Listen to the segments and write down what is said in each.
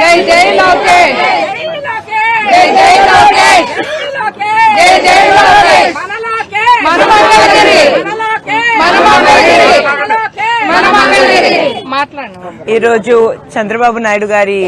జై జై లోకేష్! జై జై లోకేష్! జై జై లోకేష్! మన మంగళగిరి మన మంగళగిరి మన మంగళగిరి ఈరోజు చంద్రబాబు నాయుడు గారి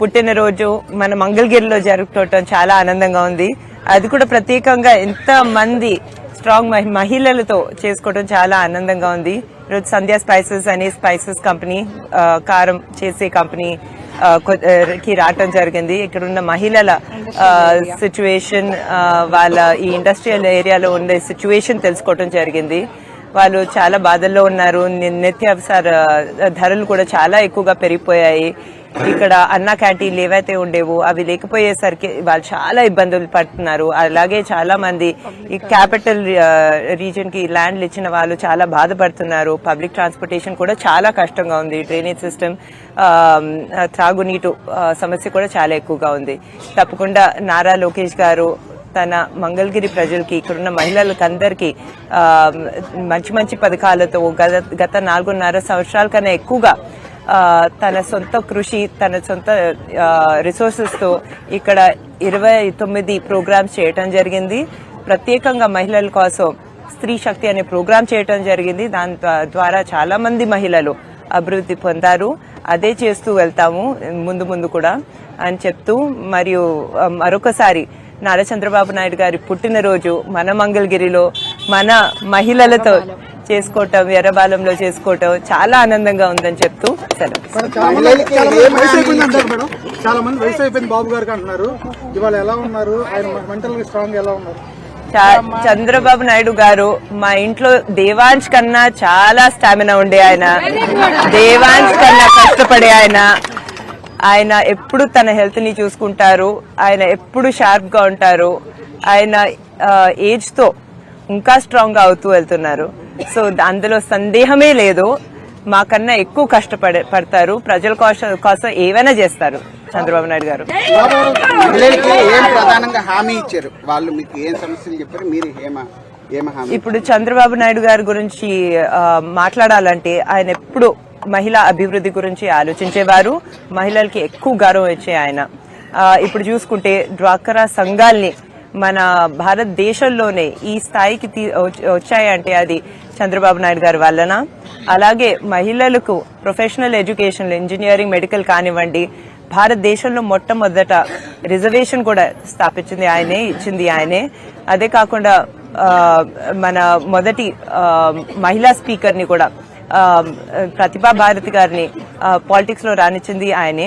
పుట్టినరోజు మన మంగళగిరిలో జరుపుకోవటం చాలా ఆనందంగా ఉంది. అది కూడా ప్రత్యేకంగా ఎంత మంది స్ట్రాంగ్ మహి- మహిళలతో చేసుకోవటం చాలా ఆనందంగా ఉంది. ఈరోజు సంధ్యా స్పైసెస్ అనే స్పైసెస్ కంపెనీ ఆ, కారం చేసే కంపెనీ ఆ, కి రావటం జరిగింది. ఇక్కడ ఉన్న మహిళల సిచ్యువేషన్ వాళ్ళ ఈ ఇండస్ట్రియల్ ఏరియాలో ఉండే సిచ్యువేషన్ తెలుసుకోవటం జరిగింది. వాళ్ళు చాలా బాధల్లో ఉన్నారు. ని- నిత్యావసర ధరలు కూడా చాలా ఎక్కువగా పెరిగిపోయాయి. ఇక్కడ అన్న క్యాంటీన్లు ఏవైతే ఉండేవో అవి లేకపోయేసరికి వాళ్ళు చాలా ఇబ్బందులు పడుతున్నారు. అలాగే చాలా మంది ఈ క్యాపిటల్ రీజన్కి ల్యాండ్లు ఇచ్చిన వాళ్ళు చాలా బాధపడుతున్నారు. పబ్లిక్ ట్రాన్స్పోర్టేషన్ కూడా చాలా కష్టంగా ఉంది. డ్రైనేజ్ సిస్టమ్ త్రాగునీటు సమస్య కూడా చాలా ఎక్కువగా ఉంది. తప్పకుండా నారా లోకేష్ గారు తన మంగళగిరి ప్రజలకి ఇక్కడున్న మహిళలకు అందరికీ మంచి మంచి పథకాలతో గత గత నాలుగున్నర సంవత్సరాల కన్నా ఎక్కువగా తన సొంత కృషి తన సొంత రిసోర్సెస్తో ఇక్కడ ఇరవై తొమ్మిది ప్రోగ్రామ్స్ చేయటం జరిగింది. ప్రత్యేకంగా మహిళల కోసం స్త్రీ శక్తి అనే ప్రోగ్రామ్ చేయటం జరిగింది. దాని ద్వారా చాలా మంది మహిళలు అభివృద్ధి పొందారు. అదే చేస్తూ వెళ్తాము ముందు ముందు కూడా అని చెప్తూ మరియు మరొకసారి నారా చంద్రబాబు నాయుడు గారి పుట్టినరోజు మన మంగళగిరిలో మన మహిళలతో చేసుకోవటం ఎర్రబాలంలో చేసుకోవటం చాలా ఆనందంగా ఉందని చెప్తూ సెలవు. చాలా మంది వయసు అయిపోయింది అంటారు మేడం? చాలా మంది వయసు అయిపోయింది బాబు గారికి అంటున్నారు. ఇవాళ ఎలా ఉన్నారు? ఆయన మెంటల్ స్ట్రాంగ్ ఎలా ఉన్నారు? చంద్రబాబు నాయుడు గారు మా ఇంట్లో దేవాంశ్ కన్నా చాలా స్టామినా ఉండే ఆయన. దేవాంశ్ కన్నా కష్టపడే ఆయన. ఆయన ఎప్పుడు తన హెల్త్ని చూసుకుంటారు. ఆయన ఎప్పుడు షార్ప్గా ఉంటారు. ఆయన ఏజ్తో ఇంకా స్ట్రాంగ్గా అవుతూ వెళ్తున్నారు. సో అందులో సందేహమే లేదు. మాకన్నా ఎక్కువ కష్టపడే పడతారు. ప్రజల కోసం కోసం ఏవైనా చేస్తారు చంద్రబాబు నాయుడు గారు. ఏం ప్రధానంగా హామీ ఇచ్చారు? వాళ్ళు మీకు ఏం సమస్యలు చెప్పారు? మీరు ఏమ ఏమ హామీ ఇప్పుడు చంద్రబాబు నాయుడు గారి గురించి మాట్లాడాలంటే ఆయన ఎప్పుడు మహిళా అభివృద్ధి గురించి ఆలోచించేవారు. మహిళలకి ఎక్కువ గౌరవం ఇచ్చే ఆయన. ఇప్పుడు చూసుకుంటే డ్వాక్రా సంఘాల్ని మన భారతదేశంలోనే ఈ స్థాయికి తీ- వచ్చాయంటే అది చంద్రబాబు నాయుడు గారి వలన అలాగే మహిళలకు ప్రొఫెషనల్ ఎడ్యుకేషన్ ఇంజనీరింగ్ మెడికల్ కానివ్వండి భారతదేశంలో మొట్టమొదట రిజర్వేషన్ కూడా స్థాపించింది ఆయనే ఇచ్చింది ఆయనే. అదే కాకుండా మన మొదటి మహిళా స్పీకర్ని కూడా ప్రతిభా భారతి గారిని పాలిటిక్స్లో రానిచ్చింది ఆయనే.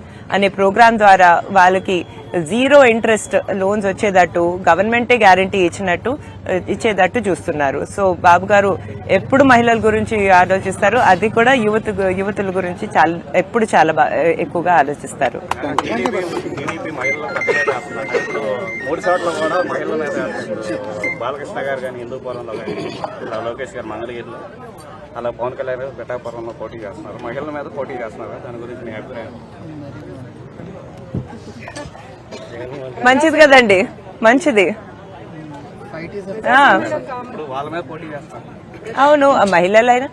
అనే ప్రోగ్రాం ద్వారా వాళ్ళకి జీరో ఇంట్రెస్ట్ లోన్స్ వచ్చేటట్టు గవర్నమెంటే గ్యారంటీ ఇచ్చినట్టు ఇచ్చేటట్టు చూస్తున్నారు. సో బాబు గారు ఎప్పుడు మహిళల గురించి ఆలోచిస్తారు? అది కూడా యువత యువతుల గురించి చాలా ఎప్పుడు చాలా ఎక్కువగా ఆలోచిస్తారు. మూడు చోట్ల కూడా మహిళల మీద బాలకృష్ణ గారు కానీ హిందూపురంలో కానీ లోకేష్ గారు మంగళగిరిలో అలా పవన్ కళ్యాణ్ గారు పిఠాపురంలో పోటీ చేస్తున్నారు. మహిళల మీద పోటీ చేస్తున్నారు. దాని గురించి మీ అభిప్రాయం? మంచిది కదండి మంచిది. అవును మహిళలైనా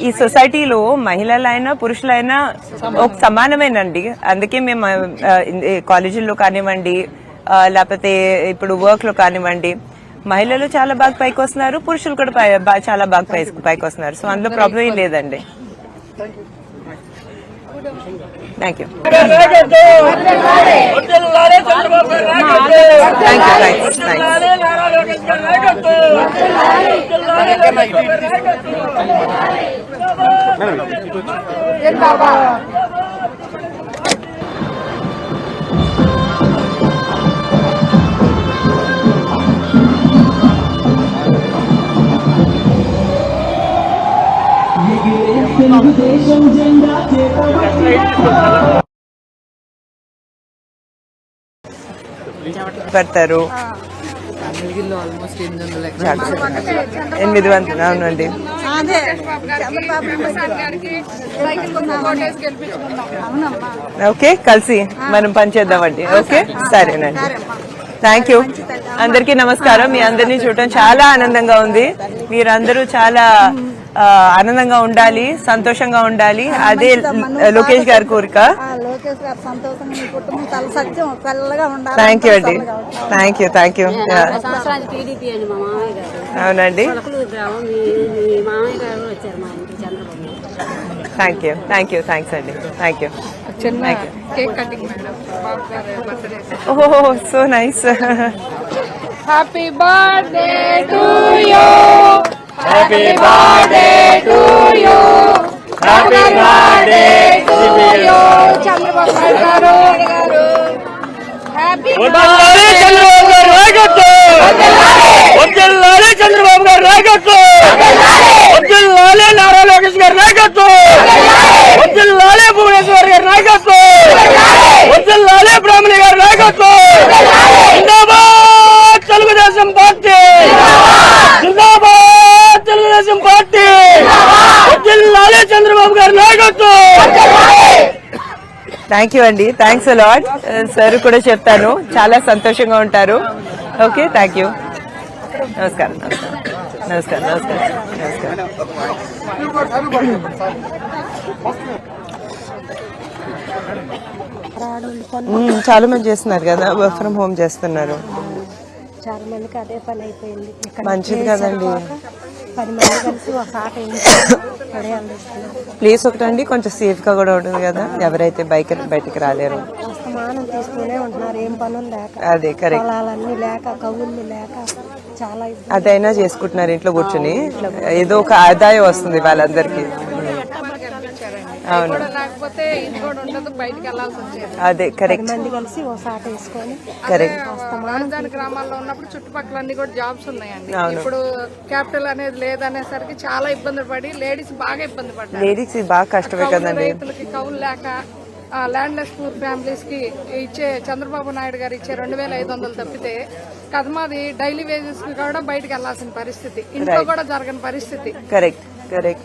ఈ సొసైటీలో మహిళలైనా పురుషులైనా ఒక సమానమేనండి. అందుకే మేము ఈ కాలేజీల్లో కానివ్వండి లేకపోతే ఇప్పుడు వర్క్లో కానివ్వండి మహిళలు చాలా బాగా పైకి వస్తున్నారు పురుషులు కూడా పై- చాలా బాగా పై- పైకి వస్తున్నారు. సో అందులో ప్రాబ్లం ఏం లేదండి. Thank you thank you thanks thanks పెడతారు. ఎనిమిది వందల అవునండి. ఓకే కలిసి మనం పనిచేద్దామండి ఓకే సరేనండి. థ్యాంక్ యూ అందరికీ నమస్కారం. మీ అందరినీ చూడటం చాలా ఆనందంగా ఉంది. మీరందరూ చాలా ఆనందంగా ఉండాలి సంతోషంగా ఉండాలి. అదే లోకేష్ గారి కోరిక. ఆ లోకేష్ గారు సంతోషంగా మీ కుటుంబం తల సత్యం చల్లగా ఉండాలి థ్యాంక్ యూ అండి. థ్యాంక్ యూ థ్యాంక్ యూ అవునండి. Thank you thank you thanks అండి. థ్యాంక్ యూ ఓహో so nice happy birthday to you happy birthday to you happy birthday to you Chandrababu Naidu గారు గారు హ్యాపీ చంద్రబాబు గారు నాయకత్వం వద్దుల్లాలే చంద్రబాబు గారు నాయకత్వం వద్దుల్లాలే నారా లోకేష్ గారి నాయకత్వం వద్దుల్లాలే భువనేశ్వర్ గారి నాయకత్వం చంద్రబాబు గారి నాయకత్వం! థ్యాంక్ యూ అండి థ్యాంక్స్ అలాట్ సార్ కూడా చెప్తాను. చాలా సంతోషంగా ఉంటారు. ఓకే థ్యాంక్ యూ నమస్కారం నమస్కారం. నమస్కారం నమస్కారం. చాలా మంది చేస్తున్నారు కదా. వర్క్ ఫ్రమ్ హోమ్ చేస్తున్నారు. చాలా మందికి అదే పని అయిపోయింది. మంచిది కదండి. పది మంది కలిసి ఒక ఆట అదే అందిస్తున్నారు ప్లేస్ ఒకటండి కొంచెం సేఫ్గా కూడా ఉంటుంది కదా. ఎవరైతే బైక్ బయటికి రాలేరు. అస్తమానం తీసుకునే ఉంటున్నారు. ఏం పనులు లేక. అదే కరెక్ట్ పొలాలన్నీ లేక కవుళ్ళు లేక చాలా ఇబ్బంది. అదైనా చేసుకుంటున్నారు ఇంట్లో కూర్చుని. ఏదో ఒక ఆదాయం వస్తుంది వాళ్ళందరికీ. లేకపోతే ఇది కూడా ఉండదు బయటికి వెళ్ళాల్సి వచ్చేది. అదే కరెక్ట్ మంది కలిసి ఆట వేసుకొని కరెక్ట్ రాజధాని గ్రామాల్లో ఉన్నప్పుడు చుట్టుపక్కల అన్ని కూడా జాబ్స్ ఉన్నాయండి. ఇప్పుడు క్యాపిటల్ అనేది లేదనేసరికి చాలా ఇబ్బంది పడి లేడీస్ బాగా ఇబ్బంది పడ్డారు. లేడీస్ బాగా కష్టమే కౌలు కదండి. రైతులకి కౌలు లేక ల్యాండ్ లెస్ పూర్ ఫ్యామిలీస్కి ఇచ్చే చంద్రబాబు నాయుడు గారు ఇచ్చే రెండు వేల ఐదు వందలు తప్పితే కదమాది డైలీ వేజెస్కి కూడా బయటకు వెళ్ళాల్సిన పరిస్థితి. ఇంట్లో కూడా జరగని పరిస్థితి. కరెక్ట్ కరెక్ట్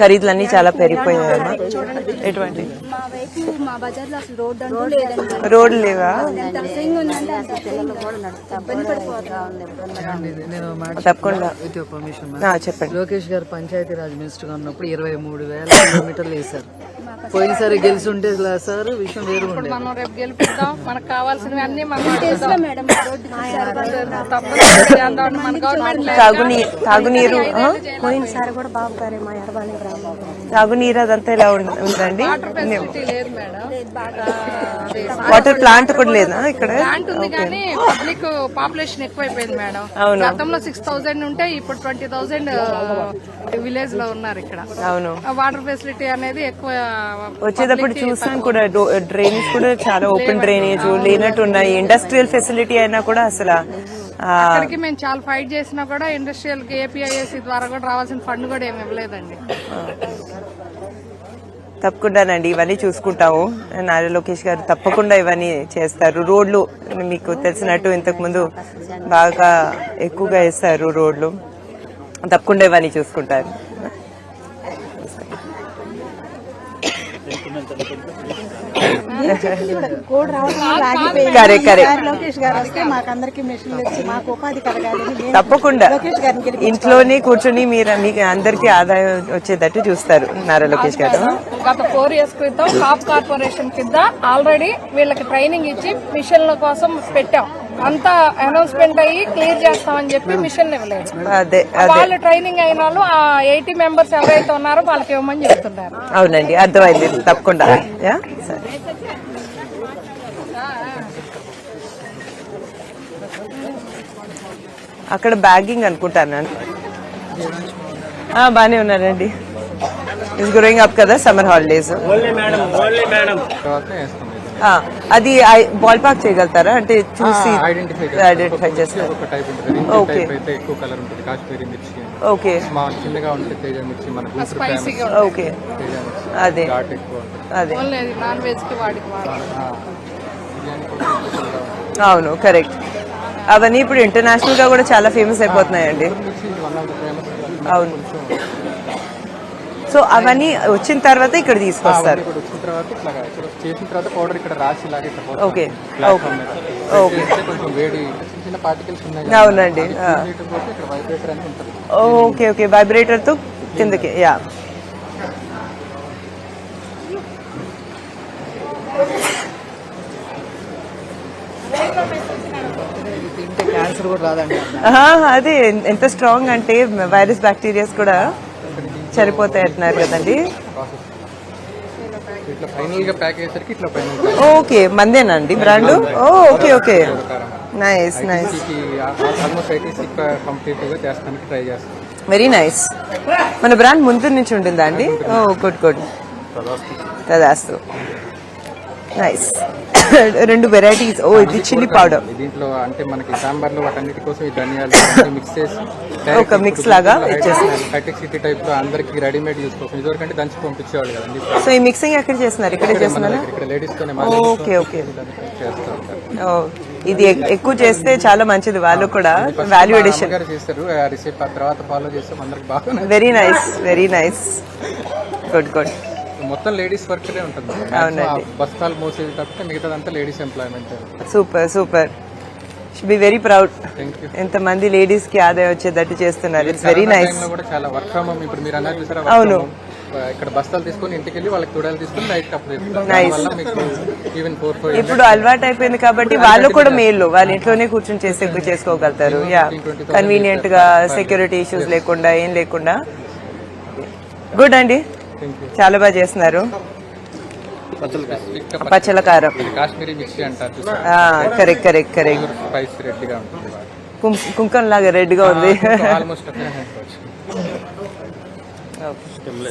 ఖరీదులన్నీ చాలా పెరిగిపోయాయమ్మా ఎటువంటి? రోడ్లు లేవా? తప్పకుండా. చెప్పండి. లోకేష్ గారు పంచాయతీ రాజ్ మినిస్టర్గా ఉన్నప్పుడు ఇరవై మూడు వేల కిలోమీటర్లు వేశారు. పోయినసారి గెలిచుంటే సార్ విషయం వేరు ఉండే మనం రేపు గెలిపిద్దాం మనకు కావాల్సినవి అన్ని మనం తాగునీ తాగునీరు? పోయినసారి కూడా బాబు గారే మా ఎడబాని గ్రామంలో తాగునీరు అదంతా ఎలా ఉం- ఉందండి. వాటర్ ప్లాంట్ కూడా లేదా. ఇక్కడ? ప్లాంట్ ఉంది కానీ పబ్లిక్ పాపులేషన్ ఎక్కువైపోయింది మేడం. అవును. గతంలో సిక్స్ థౌసండ్ ఉంటే ఇప్పుడు ట్వంటీ థౌసండ్ విలేజ్లో ఉన్నారు ఇక్కడ. అవును. వాటర్ ఫెసిలిటీ అనేది ఎక్కువ వచ్చేటప్పుడు చూసాం కూడా డ్రైనేజ్ కూడా చాలా ఓపెన్ డ్రైనేజ్ లేనట్టు ఉన్నాయి. ఇండస్ట్రియల్ ఫెసిలిటీ అయినా కూడా అసలు ఆ, ఇక్కడికి మేము చాలా ఫైట్ చేసినా కూడా ఇండస్ట్రియల్కి ఏపీఐఎస్సి ద్వారా కూడా రావాల్సిన ఫండ్ కూడా ఏమి ఇవ్వలేదండి. తప్పకుండానండి ఇవన్నీ చూసుకుంటాము. నారా లోకేష్ గారు తప్పకుండా ఇవన్నీ చేస్తారు. రోడ్లు మీకు తెలిసినట్టు ఇంతకుముందు బాగా ఎక్కువగా వేస్తారు రోడ్లు. తప్పకుండా ఇవన్నీ చూసుకుంటారు. లోకేష్ గారు వస్తే మాకందరికి మిషన్లు మాకు ఉపాధి కలగాలని తప్పకుండా. ఇంట్లోనే కూర్చొని మీరు మీకు అందరికీ ఆదాయం వచ్చేటట్టు చూస్తారు నారా లోకేష్ గారు. గత ఫోర్ ఇయర్స్ క్రితం కాప్ కార్పొరేషన్ కింద ఆల్రెడీ వీళ్ళకి ట్రైనింగ్ ఇచ్చి మిషన్ల కోసం పెట్టాం. అంతా అనౌన్స్మెంట్ అయ్యి క్లియర్ చేస్తామని చెప్పి మిషన్ ఇవ్వలేదు. అదే అదే. వాళ్ళు ట్రైనింగ్ అయిన వాళ్ళు ఆ ఎయిటీ మెంబర్స్ ఎవరైతే ఉన్నారో వాళ్ళకి ఇవ్వమని చెప్తున్నారు. అవునండి అర్థమైంది. తప్పకుండా. యా సరే. అక్కడ బ్యాగింగ్ అనుకుంటాను ఆ, బానే ఉన్నారండి. ఇస్ గ్రోయింగ్ అప్ కదా summer holidays only madam only madam అది బాల్ పార్క్ చేయగలుగుతారా? అంటే చూసి ఐడెంటిఫై ఐడెంటిఫై చేస్తారు. ఒక టైప్ ఉంటుంది. Okay. టైప్ అయితే ఎక్కువ కలర్ ఉంటుంది. కాశ్మీరీ మిర్చి ఓకే స్మాల్ చిన్నగా ఉంటే తేజ మిర్చి మన గుంటూరు స్పైసీగా ఓకే అదే. అదే. నాన్ వెజ్కి వాడికి అవును కరెక్ట్ అవన్నీ ఇప్పుడు ఇంటర్నేషనల్గా కూడా చాలా ఫేమస్ అయిపోతున్నాయండి. అవును. సో అవన్నీ వచ్చిన తర్వాత ఇక్కడ తీసుకొస్తారు. చేసిన తర్వాత పౌడర్ ఇక్కడ రాసి పార్టికల్స్ ఉన్నాయి అవునండి, ఓకే ఓకే వైబ్రేటర్తో కిందకి యా. అదే ఎంత స్ట్రాంగ్ అంటే వైరస్ బ్యాక్టీరియాస్ కూడా చనిపోతాయి అంటున్నారు కదండి. ప్రాసెస్ ఇట్లా ఫైనల్గా ప్యాక్ అయ్యేసరికి ఇట్లా final okay మందేనండి brand? Okay okay. Nice nice very nice మన బ్రాండ్ ముందు నుంచి ఉంటుందా అండి? ఓ గుడ్ గుడ్. తదాస్తు. నైస్ రెండు వెరైటీస్ ఓ ఇది చిల్లీ పౌడర్ దీంట్లో అంటే మనకి సాంబార్లో వాటన్నిటి కోసం ఈ ధనియాలు మిక్స్ చేసి ఒక mix లాగా ఇచ్చేస్తున్నారు. హైటెక్ సిటీ టైప్లో అందరికి రెడీమేడ్ యూస్ కోసం ఇదివరకంటే దంచి పంపించేవాళ్ళు కదండి. సో ఈ మిక్సింగ్ ఎక్కడ చేస్తున్నారు? ఇక్కడే చేస్తున్నారా? ఇక్కడ లేడీస్ తోనే ఓకే ఓకే ఓ ఇది ఎక్- ఎక్కువ చేస్తే చాలా మంచిది. వాళ్ళు కూడా వాల్యూ ఎడిషన్ చేస్తారు. ఆ తర్వాత ఫాలో చేస్తే అందరికి బాగా very nice very nice good good మొత్తం లేడీస్ వర్క్ ఉంటుంది. అవునండి. బస్తాలు మోసేది తప్పితే మిగతాదంతా ladies employment super super. Be very proud thank you ఎంతమంది లేడీస్కి ఆదాయం వచ్చేటట్టు చేస్తున్నారు. ఇట్స్ వెరీ నైస్ కూడా చాలా వర్క్ ఫ్రమ్ హోమ్ ఇప్పుడు మీరు అన్నారు చూసారా అవును. ఇక్కడ బస్తాలు తీసుకొని ఇంటికి వెళ్ళి వాళ్ళకి తుడాలు తీసుకొని నైట్ అప్పుడు ఈవెన్ ఫోర్ ఫోర్ ఇప్పుడు అలవాటు అయిపోయింది కాబట్టి వాళ్ళు కూడా మేలు. వాళ్ళ ఇంట్లోనే కూర్చొని చేసి చేసుకోగలుగుతారు. యా కన్వీనియంట్గా సెక్యూరిటీ ఇష్యూస్ లేకుండా ఏం లేకుండా. గుడ్ అండి. చాలా బాగా చేస్తున్నారు. పచ్చల కారం. కరెక్ట్ కరెక్ట్ కరెక్ట్ రెడ్గా కుంకం లాగా రెడ్గా ఉంది.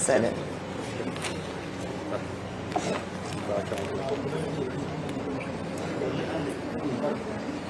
సరే.